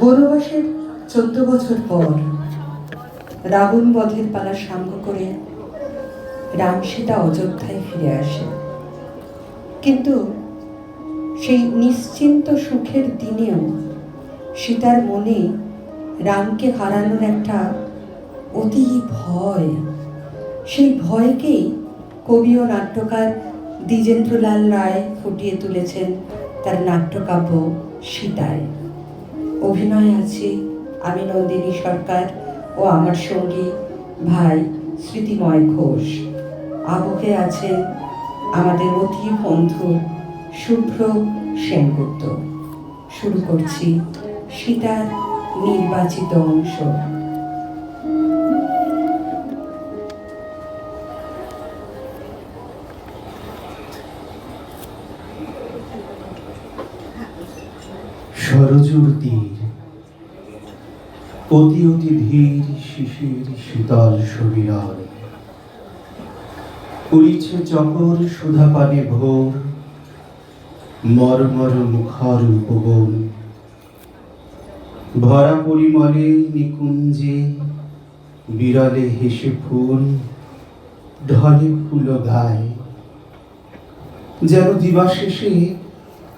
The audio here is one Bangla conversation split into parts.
বনবাসের চোদ্দ বছর পর রাবণ বধের পালা সাঙ্গ করে রাম সীতা অযোধ্যায় ফিরে আসে। কিন্তু সেই নিশ্চিন্ত সুখের দিনেও সীতার মনে রামকে হারানোর একটা অতি ভয়, সেই ভয়কেই কবি ও নাট্যকার দ্বিজেন্দ্রলাল রায় ফুটিয়ে তুলেছেন তার নাট্যকাব্য সীতায়। অভিনয় আছে আমি নন্দিনী সরকার ও আমার সঙ্গী ভাই স্মৃতিময় ঘোষ। আবহে আছে আমাদের অতি বন্ধু শুভ্র সেনগুপ্ত। শুরু করছি সীতার নির্বাচিত অংশ। সরজুর অতি অতি ধীর শিশির শীতল সবিরল উড়িছে চকর সুধা পানে ভোর, মরমর মুখর উপবন। ভরা পরিমলে নিকুঞ্জে বিরলে হেসে ফুল, ঢলে ফুল গায়। যেন দিবাশেষে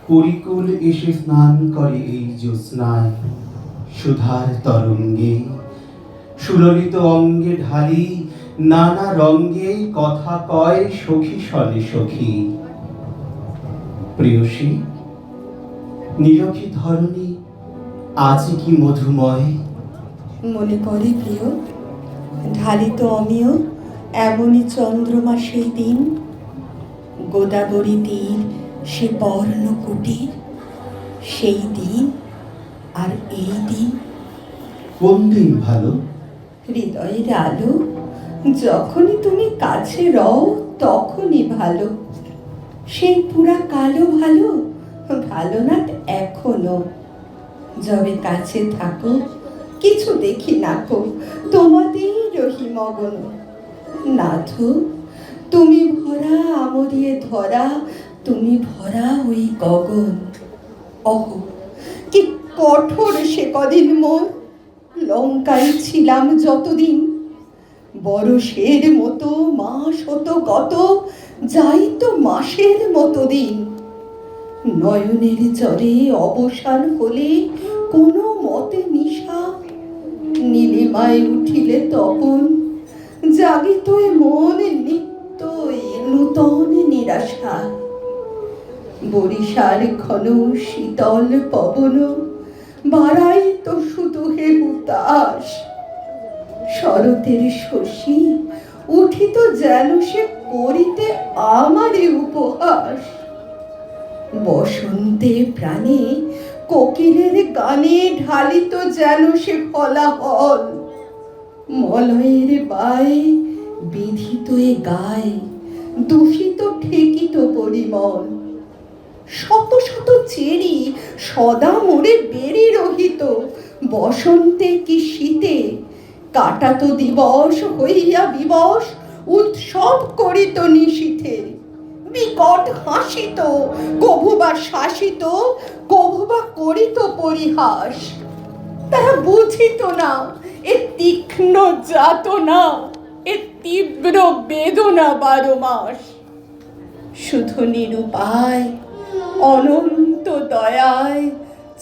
পরিকুল এসে স্নান করে এই জ্যোৎস্নায়। সুধার তরঙ্গে, সুললিত অঙ্গে ঢালি, নানা রঙ্গে কথা কয় সখী সনে সখী। প্রিয়সী নিরখী ধরণী, আজ কি মধুময়? মনে পড়ে প্রিয় ঢালিত অমিয়, এমনই চন্দ্রমা সেই দিন। গোদাবরী তীর সে বর্ণ কুটির, সেই দিন আর এই দিন কোন দিন ভালো? হৃদয়ের আলো যখনই তুমি কাছে রও তখনই ভালো। সেই পুরা কালো ভালো ভালো না এখনও। যবে কাছে থাকো কিছু দেখি নাকো তোমাতেই রহি মগন। নাথ তুমি ভরা আমরিয়ে ধরা তুমি ভরা ওই গগন। অহ। কঠোর সে কদিন মোর। লঙ্কায় ছিলাম যতদিন, বরষের মতো মাস হতো গত যাই তো মাসের মতো দিন। নয়নের চরে অবসান হলে কোনো মতে নিশা, নীলিমায় উঠিলে তপন জাগিত মন নিত্যই নূতন নিরাশা। বরিশার ঘন শীতল পবন বাড়াই তো শুধু হে হুতাশ শরতের শশী, উঠিত যেন সে করিতে আমারে উপহাস। বসন্তে প্রাণে কোকিলের গানে ঢালিত যেন সে ফলাফল। মলয়ের বায় বিধিত এ গায় দূষিত ঠেকিত পরিমল। শত শত চেরি সদা মোড়ে বেড়ে রহিত। বসন্তে কি শীতে কাটাত দিবস হইয়া বিবশ উৎসব করিত নিশীথে। বিকট হাসিত, কভুবা শাসিত, কভুবা করিত পরিহাস। তারা বুঝিত না, এ তীক্ষ্ণ যাতনা, এ তীব্র বেদনা বারো মাস। শুধু নিরুপায় অনন্ত দয়ায়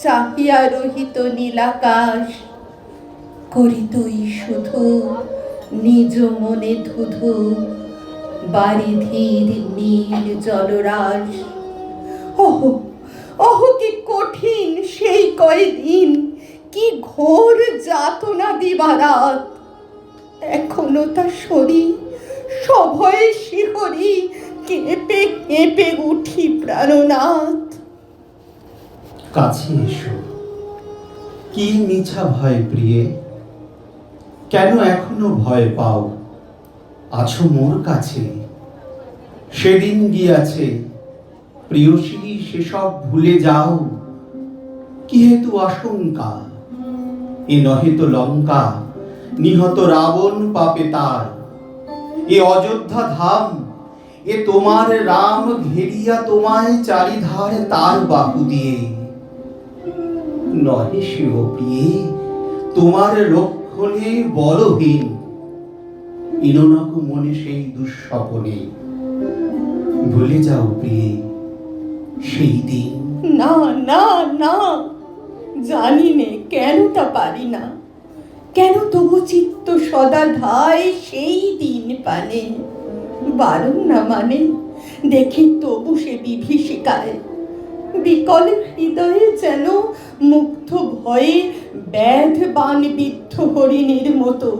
চাহিয়া রহিত নীলাকাশ। করিতই শুধু নিজ মনে ধুধু বারিধির নীল জলরাশ। ওহ ওহ, কি কঠিন সেই কয়দিন, কি ঘোর যাতনা দিবারাত। এখনও তার শরীর, সভয়ে শিহরি কেঁপে কেঁপে উঠি প্রাণনাথ। কাছে এসো। কি মিছা ভয় প্রিয়ে? কেন এখনও ভয় পাও? আছো মোর কাছে। সেদিন গিয়াছে। প্রিয়সী, সেসব ভুলে যাও। কি হেতু আশঙ্কা? এ নহে তো লঙ্কা। নিহত রাবণ পাপে তার। এ অযোধ্যা ধাম এ তোমার রাম ঘেরিয়া তোমায় চারিধার তার বাহু দিয়ে। নহে সেও প্রিয়ে, তোমার রক্ষণে বলহীন। ইননক মনে সেই দুঃস্বপনে। ভুলে যাও প্রিয়ে, সেই দিন। না না না, জানি নে, কেন তা পারি না। কেন তবু চিত্ত সদা ধায় সেই দিন পানে। বারণ না মানে? দেখি তবু সে বিভীষিকায়। বিকল হৃদয়ে যেন মুগ্ধ ভয়ে ব্যাধ বান বিদ্ধ হরিণীর মতো।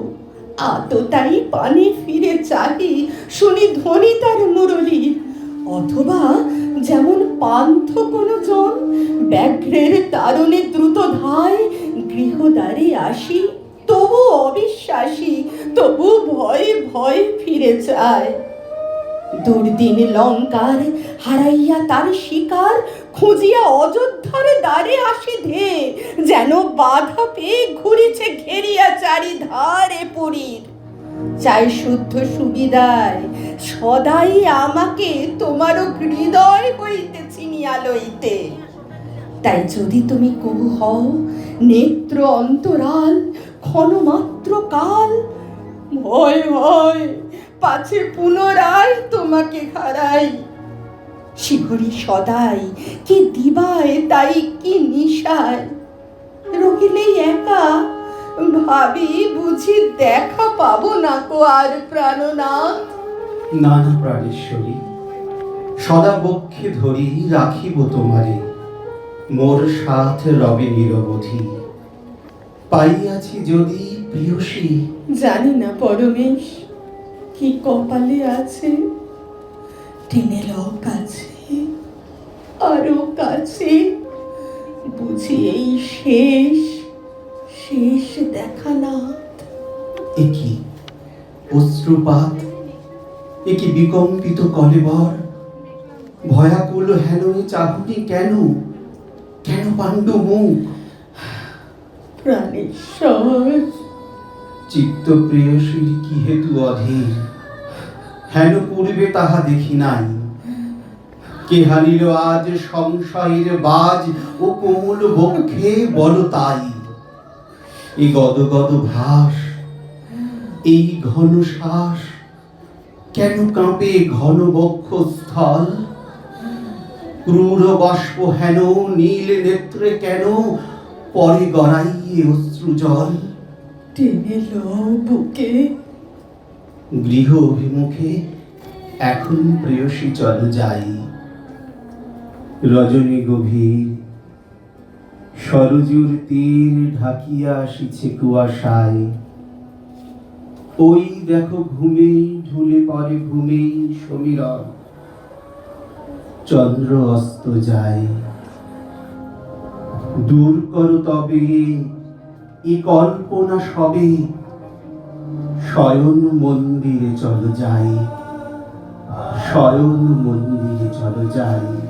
আততাই পানে ফিরে চাহি শুনি ধ্বনি তার মুরলীর অথবা যেমন পান্থ কোনো জন ব্যাঘ্রের তারণে দ্রুত ধায় গৃহদ্বারে আসি তবু অবিশ্বাসী তবু ভয়ে ভয়ে ফিরে যায়। দুর্দিন লঙ্কার হারাইয়া তার শিকার খুঁজিয়া অযোধ্যার দ্বারে আসি ধে, যেন বাধা পেয়ে ঘুরিছে ঘেরিয়া চারি ধারে পুরীর। চাই শুদ্ধ সুবিধায়, সদাই আমাকে তোমারও হৃদয় হইতে চিনিয়া লইতে। তাই যদি তুমি কবু হও, নেত্র অন্তরাল, ক্ষণমাত্র কাল ভয় ভয়। পাছে পুনরায় তোমাকে হারাই। শিহরি সদাই, কি দিবায়, তাই কি নিশায়? রহিলেই একা, ভাবি বুঝি দেখা পাবো না কো আর প্রাণনাথ? নানা প্রাণেশ্বরী, সদা বক্ষে ধরি রাখিব তোমারে। মোর সাথ রবে নিরবধি। পাইয়াছি যদি প্রিয়সী। জানি না পরমেশ কি কপালে আছে? টেনে লও কাছে আরও কাছে। বুঝি এই শেষ শেষ দেখা না একি অশ্রুপাত? একি বিকম্পিত কলেবর? ভয়াকুল হেন চাহুনি কেন? কেন পাণ্ডু মুখ প্রাণেশ্বর চিত্ত প্রেয়সীর কি হেতু অধীর? হেন পূর্বে তাহা দেখি নাই। কে হানিল আজ সংশয়ের বাজ ও কোমল বক্ষে বল তাই? এই গদ গদ ভাস, এই ঘন শ্বাস কেন কাঁপে ঘন বক্ষ স্থল ক্রূর বাষ্প হেন নীল নেত্রে কেন পরে গড়াইয়ে অশ্রু জল টেনে লও বুকে গৃহ অভিমুখে এখন প্রেয়সী চল যাই। রজনী গভীর, সরজুর তীর ঢাকিয়া আসিছে কুয়াশায়। ওই দেখো ঘুমে ঢুলে পরে ঘুমে সমীরণ চন্দ্র অস্ত যায়। দূর করো তবে এ কল্পনা সবে। শয়ন মন্দিরে চলো যাই। শয়ন মন্দিরে চলো যাই।